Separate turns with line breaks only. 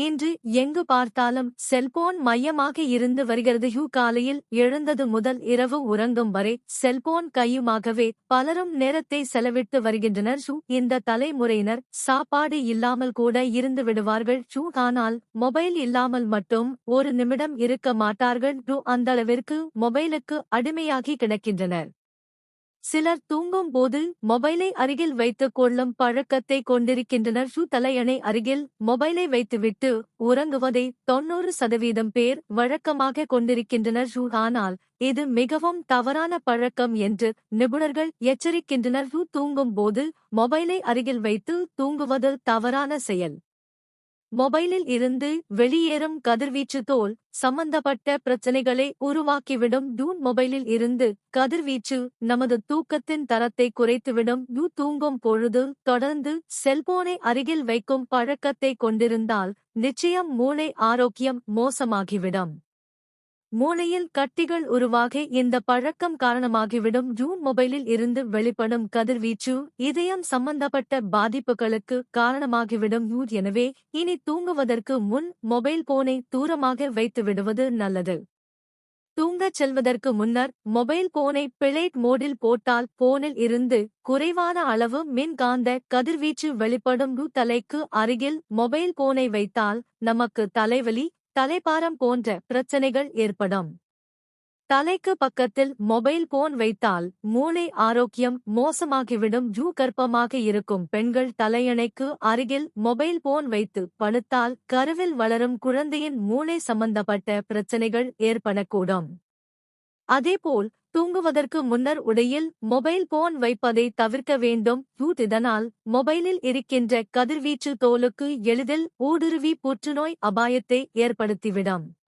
இன்று எங்கு பார்த்தாலும் செல்போன் மையமாக இருந்து வருகிறது. யூ காலையில் எழுந்தது முதல் இரவு உறங்கும் வரை செல்போன் கையுமாகவே பலரும் நேரத்தை செலவிட்டு வருகின்றனர். ஷூ இந்த தலைமுறையினர் சாப்பாடு இல்லாமல் கூட இருந்து விடுவார்கள். ஷூ ஆனால் மொபைல் இல்லாமல் மட்டும் ஒரு நிமிடம் இருக்க மாட்டார்கள். ஷூ அந்தளவிற்கு மொபைலுக்கு அடிமையாகி கிடக்கின்றனர். சிலர் தூங்கும் போது மொபைலை அருகில் வைத்துக் கொள்ளும் பழக்கத்தை கொண்டிருக்கின்றனர். ஷூ தலையணை அருகில் மொபைலை வைத்துவிட்டு உறங்குவதை தொன்னூறு சதவீதம் பேர் வழக்கமாக கொண்டிருக்கின்றனர். ஷூ ஆனால் இது மிகவும் தவறான பழக்கம் என்று நிபுணர்கள் எச்சரிக்கின்றனர். ஷூ தூங்கும் போது மொபைலை அருகில் வைத்து தூங்குவது தவறான செயல். மொபைலில் இருந்து வெளியேறும் கதிர்வீச்சு தோல் சம்பந்தப்பட்ட பிரச்சனைகளை உருவாக்கிவிடும் டூன் மொபைலில் இருந்து கதிர்வீச்சு நமது தூக்கத்தின் தரத்தை குறைத்துவிடும். யூ தூங்கும் பொழுது தொடர்ந்து செல்போனை அருகில் வைக்கும் பழக்கத்தை கொண்டிருந்தால் நிச்சயம் மூளை ஆரோக்கியம் மோசமாகிவிடும். மூளையில் கட்டிகள் உருவாகி இந்த பழக்கம் காரணமாகிவிடும். ஜூன் மொபைலில் இருந்து வெளிப்படும் கதிர்வீச்சு இதயம் சம்பந்தப்பட்ட பாதிப்புகளுக்கு காரணமாகிவிடும். யூ எனவே இனி தூங்குவதற்கு முன் மொபைல் போனை தூரமாக வைத்து விடுவது நல்லது. தூங்கச் செல்வதற்கு முன்னர் மொபைல் போனை பிளேட் மோடில் போட்டால் போனில் இருந்து குறைவான அளவு மின்காந்த கதிர்வீச்சு வெளிப்படும். யூ தலைக்கு அருகில் மொபைல் போனை வைத்தால் நமக்கு தலைவலி தலைபாரம் போன்ற பிரச்சனைகள் ஏற்படும். தலைக்கு பக்கத்தில் மொபைல் போன் வைத்தால் மூளை ஆரோக்கியம் மோசமாகிவிடும். ஜூ கர்ப்பமாக இருக்கும் பெண்கள் தலையணைக்கு அருகில் மொபைல் போன் வைத்து படுத்தால் கருவில் வளரும் குழந்தையின் மூளை சம்பந்தப்பட்ட பிரச்சனைகள் ஏற்படக்கூடும். அதேபோல் தூங்குவதற்கு முன்னர் உடையில் மொபைல் போன் வைப்பதை தவிர்க்க வேண்டும். யூத் இதனால் மொபைலில் இருக்கின்ற கதிர்வீச்சு தோலுக்கு எளிதில் ஊடுருவி புற்றுநோய் அபாயத்தை ஏற்படுத்திவிடும்.